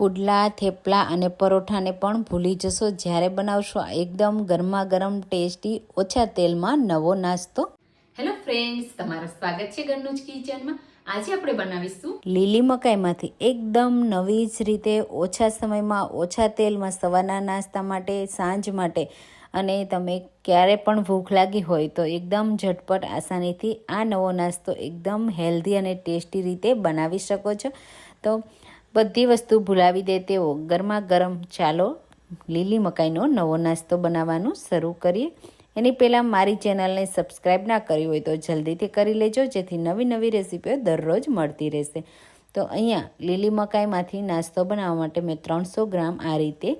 પુડલા થેપલા અને પરોઠાને પણ ભૂલી જશો. જ્યારે બનાવશો એકદમ ગરમા ગરમ ટેસ્ટી ઓછા તેલમાં નવો નાસ્તો. હેલો ફ્રેન્ડ્સ તમારું સ્વાગત છે ઘરનું જ કિચનમાં. આજે આપણે બનાવીશું લીલી મકાઈમાંથી એકદમ નવી જ રીતે ઓછા સમયમાં ઓછા તેલમાં સવારના નાસ્તા માટે સાંજ માટે. અને તમે ક્યારે પણ ભૂખ લાગી હોય તો એકદમ ઝટપટ આસાનીથી આ નવો નાસ્તો એકદમ હેલ્ધી અને ટેસ્ટી રીતે બનાવી શકો છો. તો બધી વસ્તુ ભૂલાવી દે તેવો ગરમા ગરમ ચાલો લીલી મકાઈનો નવો નાસ્તો બનાવવાનું શરૂ કરીએ. એની પહેલાં મારી ચેનલને સબસ્ક્રાઈબ ના કરી હોય તો જલ્દીથી કરી લેજો, જેથી નવી નવી રેસીપીઓ દરરોજ મળતી રહેશે. તો અહીંયા લીલી મકાઈમાંથી નાસ્તો બનાવવા માટે મેં ત્રણસો ગ્રામ આ રીતે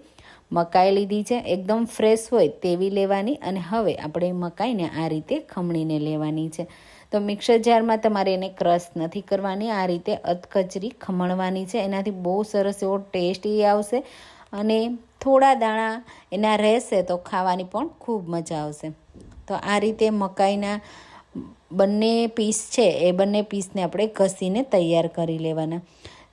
મકાઈ લીધી છે. એકદમ ફ્રેશ હોય તેવી લેવાની અને હવે આપણે મકાઈને આ રીતે ખમણીને લેવાની છે. તો મિક્સર જારમાં તમારે એને ક્રશ નથી કરવાની. આ રીતે અધકચરી ખમણવાની છે. એનાથી બહુ સરસ એવો ટેસ્ટ આવશે અને થોડા દાણા એના રહેશે તો ખાવાની પણ ખૂબ મજા આવશે. તો આ રીતે મકાઈના બંને પીસ છે એ બંને પીસને આપણે ઘસીને તૈયાર કરી લેવાના.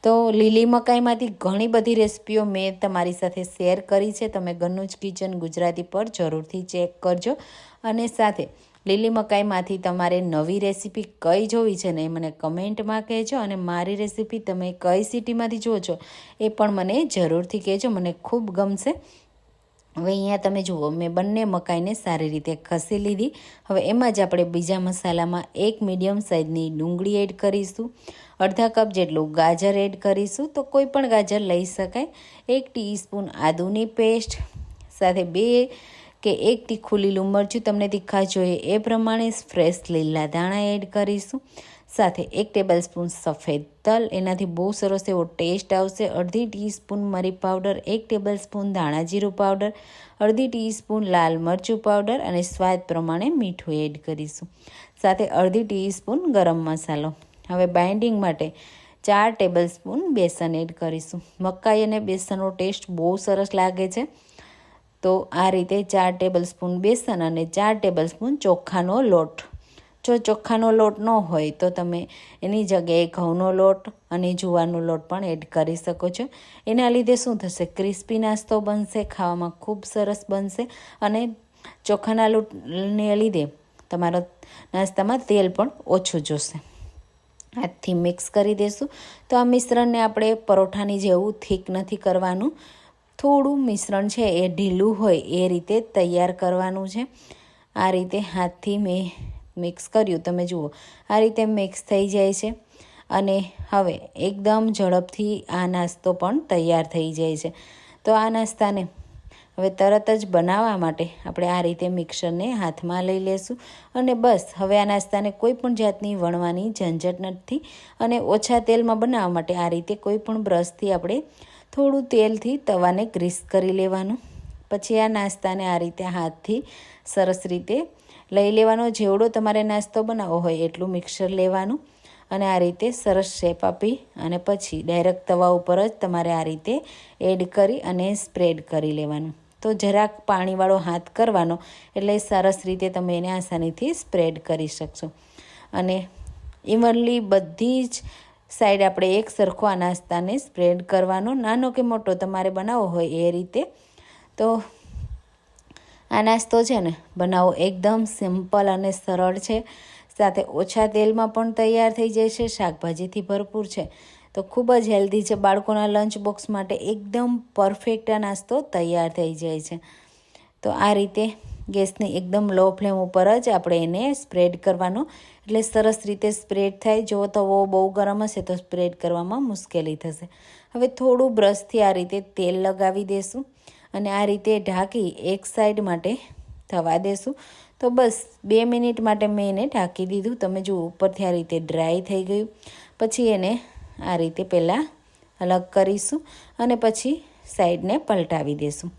તો લીલી મકાઈમાંથી ઘણી બધી રેસીપીઓ મેં તમારી સાથે શેર કરી છે. તમે ગનુજ કિચન ગુજરાતી પર જરૂરથી ચેક કરજો. અને સાથે લીલી મકાઈમાંથી તમારે નવી રેસીપી કઈ જોવી છે ને એ મને કમેન્ટમાં કહેજો અને મારી રેસીપી તમે કઈ સિટીમાંથી જુઓ છો એ પણ મને જરૂરથી કહેજો, મને ખૂબ ગમશે. હવે અહીંયા તમે જુઓ, મેં બંને મકાઈને સારી રીતે ખસી લીધી. હવે એમાં જ આપણે બીજા મસાલામાં એક મીડિયમ સાઇઝની ડુંગળી એડ કરીશું, અડધા કપ જેટલું ગાજર એડ કરીશું, તો કોઈ પણ ગાજર લઈ શકાય. એક ટીસ્પૂન આદુની પેસ્ટ, સાથે બે કે એક તીખું લીલું મરચું તમને તીખા જોઈએ, એ પ્રમાણે ફ્રેશ લીલા દાણા એડ કરીશું. સાથે એક ટેબલ સ્પૂન સફેદ તલ, એનાથી બહુ સરસ એવો ટેસ્ટ આવશે. અડધી ટીસ્પૂન મરી પાવડર એક ટેબલ સ્પૂન ધાણા જીરું પાવડર અડધી ટીસ્પૂન લાલ મરચું પાવડર અને સ્વાદ પ્રમાણે મીઠું એડ કરીશું. સાથે અડધી ટીસ્પૂન ગરમ મસાલો. હવે બાઇન્ડિંગ માટે ચાર ટેબલ સ્પૂન બેસન એડ કરીશું. મકાઈ અને બેસનનો ટેસ્ટ બહુ સરસ લાગે છે. તો આ રીતે ચાર ટેબલ સ્પૂન બેસન અને ચાર ટેબલ સ્પૂન ચોખાનો લોટ. જો ચોખાનો લોટ ન હોય તો તમે એની જગ્યાએ ઘઉંનો લોટ અને જુવારનો લોટ પણ એડ કરી શકો છો. એના લીધે શું થશે? ક્રિસ્પી નાસ્તો બનશે, ખાવામાં ખૂબ સરસ બનશે અને ચોખાના લોટને લીધે તમારો નાસ્તામાં તેલ પણ ઓછું જોશે. હાથથી મિક્સ કરી દઈશું તો આ મિશ્રણને આપણે પરોઠાની જેવું થીક નથી કરવાનું. થોડું મિશ્રણ છે, એ ઢીલું હોય, એ રીતે તૈયાર કરવાનું છે. આ રીતે હાથથી મેં મિક્સ કર્યું. તમે જુઓ, આ રીતે મિક્સ થઈ જાય છે અને હવે એકદમ ઝડપથી આ નાસ્તો પણ તૈયાર થઈ જાય છે. તો આ નાસ્તાને હવે તરત જ બનાવવા માટે આપણે આ રીતે મિક્સરને હાથમાં લઈ લેશું અને બસ, હવે આ નાસ્તાને કોઈ પણ જાતની વણવાની ઝંઝટ નથી અને ઓછા તેલમાં બનાવવા માટે આ રીતે કોઈ પણ બ્રશથી આપણે થોડું તેલથી તવાને ગ્રીસ કરી લેવાનું. પછી આ નાસ્તાને આ રીતે હાથથી સરસ રીતે લઈ લેવાનો. જેવડો તમારે નાસ્તો બનાવવો હોય એટલું મિક્સર લેવાનું અને આ રીતે સરસ શેપ આપી અને પછી ડાયરેક્ટ તવા ઉપર જ તમારે આ રીતે એડ કરી અને સ્પ્રેડ કરી લેવાનું. તો જરાક પાણીવાળો હાથ કરવાનો એટલે સરસ રીતે તમે એને આસાનીથી સ્પ્રેડ કરી શકશો. અને ઇવનલી બધી જ સાઈડ આપણે એક સરખો આ નાસ્તાને સ્પ્રેડ કરવાનો, નાનો કે મોટો તમારે બનાવવો હોય એ રીતે. તો આ નાસ્તો છે ને, બનાવો એકદમ સિમ્પલ અને સરળ છે. સાથે ઓછા તેલમાં પણ તૈયાર થઈ જાય છે, શાકભાજીથી ભરપૂર છે. તો ખૂબ જ હેલ્ધી છે, બાળકોના લંચ બોક્સ માટે એકદમ પરફેક્ટ આ નાસ્તો તૈયાર થઈ જાય છે. તો આ રીતે ગેસની એકદમ લો ફ્લેમ ઉપર જ આપણે એને સ્પ્રેડ કરવાનો. એટલે સરસ રીતે સ્પ્રેડ થાય. જો તવો બહુ ગરમ હશે તો સ્પ્રેડ કરવામાં મુશ્કેલી થશે. હવે થોડું બ્રશથી આ રીતે તેલ લગાવી દેશું અને આ રીતે ઢાંકી એક સાઈડ માટે થવા દેશું. તો બસ બે મિનિટ માટે મેં એને ઢાંકી દીધું. તમે જુઓ, ઉપરથી આ રીતે ડ્રાય થઈ ગયું. પછી એને આ રીતે પહેલાં અલગ કરીશું અને પછી સાઈડને પલટાવી દઈશું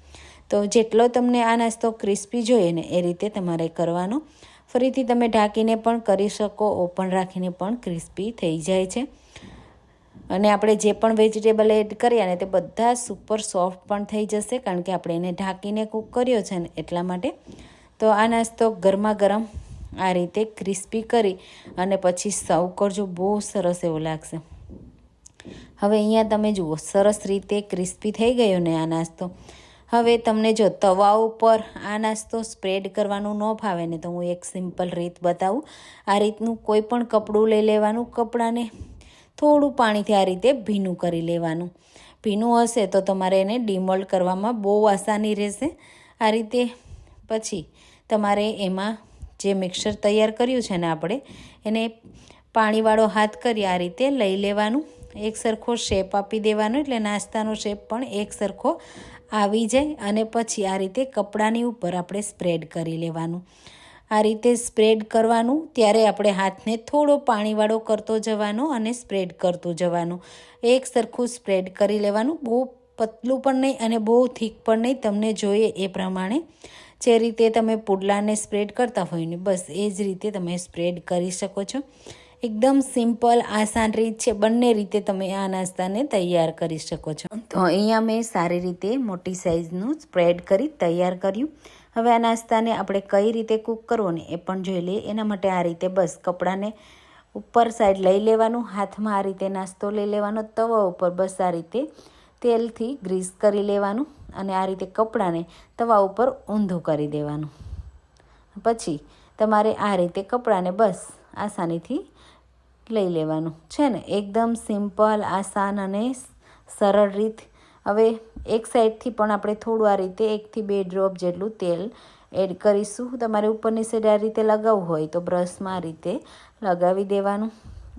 તો જેટલો તમને આ નાસ્તો ક્રિસ્પી જોઈએ ને એ રીતે તમારે કરવાનો. ફરીથી તમે ઢાંકીને પણ કરી શકો, ઓપન રાખીને પણ ક્રિસ્પી થઈ જાય છે. અને આપણે જે પણ વેજીટેબલ એડ કર્યા ને તે બધા સુપર સોફ્ટ પણ થઈ જશે, કારણ કે આપણે એને ઢાંકીને કૂક કર્યો છે ને એટલા માટે. તો આ નાસ્તો ગરમા ગરમ આ રીતે ક્રિસ્પી કરી અને પછી સર્વ કરજો, બહુ સરસ એવું લાગશે. હવે અહીંયા તમે જુઓ, સરસ રીતે ક્રિસ્પી થઈ ગયો ને આ નાસ્તો. હવે તમને જો તવા ઉપર આ નાસ્તો સ્પ્રેડ કરવાનું ન ફાવે ને તો હું એક સિમ્પલ રીત બતાવું. આ રીતનું કોઈ પણ કપડું લઈ લેવાનું, કપડાને થોડું પાણીથી આ રીતે ભીનું કરી લેવાનું. ભીનું હશે તો તમારે એને ડિમોલ્ડ કરવામાં બહુ આસાની રહેશે. આ રીતે પછી તમારે એમાં જે મિક્સર તૈયાર કર્યું છે ને આપણે, એને પાણીવાળો હાથ કરી આ રીતે લઈ લેવાનું. એક સરખો શેપ આપી દેવાનો, એટલે નાસ્તાનો શેપ પણ એક સરખો આવી જાય અને પછી આ રીતે કપડાની ઉપર આપણે સ્પ્રેડ કરી લેવાનું. આ રીતે સ્પ્રેડ કરવાનું, ત્યારે આપણે હાથને થોડો પાણીવાળો કરતો જવાનો અને સ્પ્રેડ કરતું જવાનું. એક સરખું સ્પ્રેડ કરી લેવાનું, બહુ પતલું પણ નહીં અને બહુ થીક પણ નહીં, તમને જોઈએ એ પ્રમાણે. જે રીતે તમે પુડલાને સ્પ્રેડ કરતા હોય ને, બસ એ જ રીતે તમે સ્પ્રેડ કરી શકો છો. એકદમ સિમ્પલ, આસાન રીત છે. બંને રીતે તમે આ નાસ્તાને તૈયાર કરી શકો છો. તો અહીંયા મેં સારી રીતે મોટી સાઇઝનું સ્પ્રેડ કરી તૈયાર કર્યું. હવે આ નાસ્તાને આપણે કઈ રીતે કૂક કરવો ને એ પણ જોઈ લઈએ. એના માટે આ રીતે બસ કપડાને ઉપર સાઈડ લઈ લેવાનું, હાથમાં આ રીતે નાસ્તો લઈ લેવાનો, તવા ઉપર બસ આ રીતે તેલથી ગ્રીસ કરી લેવાનું અને આ રીતે કપડાને તવા ઉપર ઊંધું કરી દેવાનું. પછી તમારે આ રીતે કપડાને બસ આસાનીથી લઈ લેવાનું. છે ને? એકદમ સિમ્પલ, આસાન અને સરળ રીત. હવે એક સાઈડથી પણ આપણે થોડું આ રીતે એકથી બે ડ્રોપ જેટલું તેલ એડ કરીશું. તમારે ઉપરની સાઈડ આ રીતે લગાવવું હોય તો બ્રશમાં આ રીતે લગાવી દેવાનું.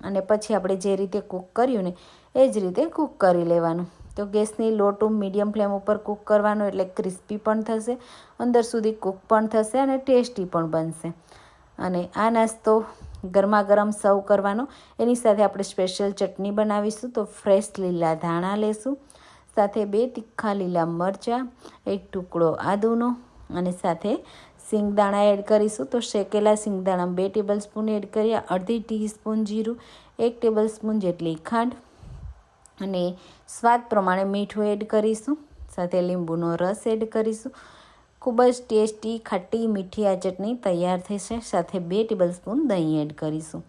અને પછી આપણે જે રીતે કૂક કર્યું ને, એ જ રીતે કૂક કરી લેવાનું. તો ગેસની લો મીડિયમ ફ્લેમ ઉપર કૂક કરવાનું એટલે ક્રિસ્પી પણ થશે, અંદર સુધી કૂક પણ થશે અને ટેસ્ટી પણ બનશે. અને આ નાસ્તો ગરમા ગરમ સર્વ કરવાનો. એની સાથે આપણે સ્પેશિયલ ચટણી બનાવીશું તો ફ્રેશ લીલા ધાણા લેશું. સાથે બે તીખા લીલા મરચાં, એક ટુકડો આદુનો અને સાથે સિંગદાણા એડ કરીશું. તો શેકેલા સિંગદાણા બે ટેબલ સ્પૂન એડ કર્યા, અડધી ટીસ્પૂન જીરું, એક ટેબલ સ્પૂન જેટલી ખાંડ અને સ્વાદ પ્રમાણે મીઠું એડ કરીશું. સાથે લીંબુનો રસ એડ કરીશું. ખૂબ જ ટેસ્ટી ખાટી મીઠી આ ચટણી તૈયાર થશે. સાથે બે ટેબલ સ્પૂન દહીં એડ કરીશું.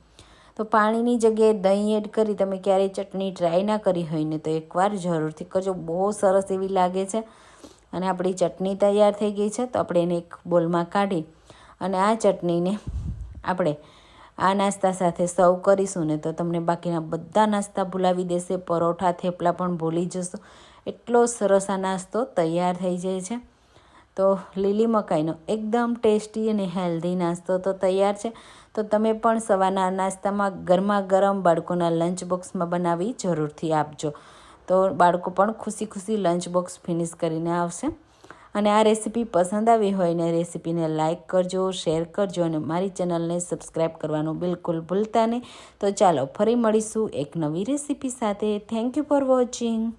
તો પાણીની જગ્યાએ દહીં એડ કરી તમે ક્યારેય ચટણી ટ્રાય ના કરી હોય ને તો એકવાર જરૂરથી કરજો. બહુ સરસ એવી લાગે છે. અને આપણી ચટણી તૈયાર થઈ ગઈ છે તો આપણે એને એક બોલમાં કાઢી અને આ ચટણીને આપણે આ નાસ્તા સાથે સર્વ કરીશું ને તો તમને બાકીના બધા નાસ્તા ભૂલાવી દેશે. પરોઠા, થેપલા પણ ભૂલી જશો. એટલો સરસ આ નાસ્તો તૈયાર થઈ જાય છે. તો લીલી મકાઈનો એકદમ ટેસ્ટી અને હેલ્ધી નાસ્તો તો તૈયાર છે. તો તમે પણ સવારના નાસ્તામાં ગરમા ગરમ બાળકોના લંચ બોક્સમાં બનાવી જરૂરથી આપજો. તો બાળકો પણ ખુશી ખુશી લંચ બોક્સ ફિનિશ કરીને આવશે. અને આ રેસીપી પસંદ આવી હોય ને રેસીપીને લાઇક કરજો, શેર કરજો અને મારી ચેનલને સબસ્ક્રાઈબ કરવાનું બિલકુલ ભૂલતા નહીં. તો ચાલો ફરી મળીશું એક નવી રેસીપી સાથે. Thank you for watching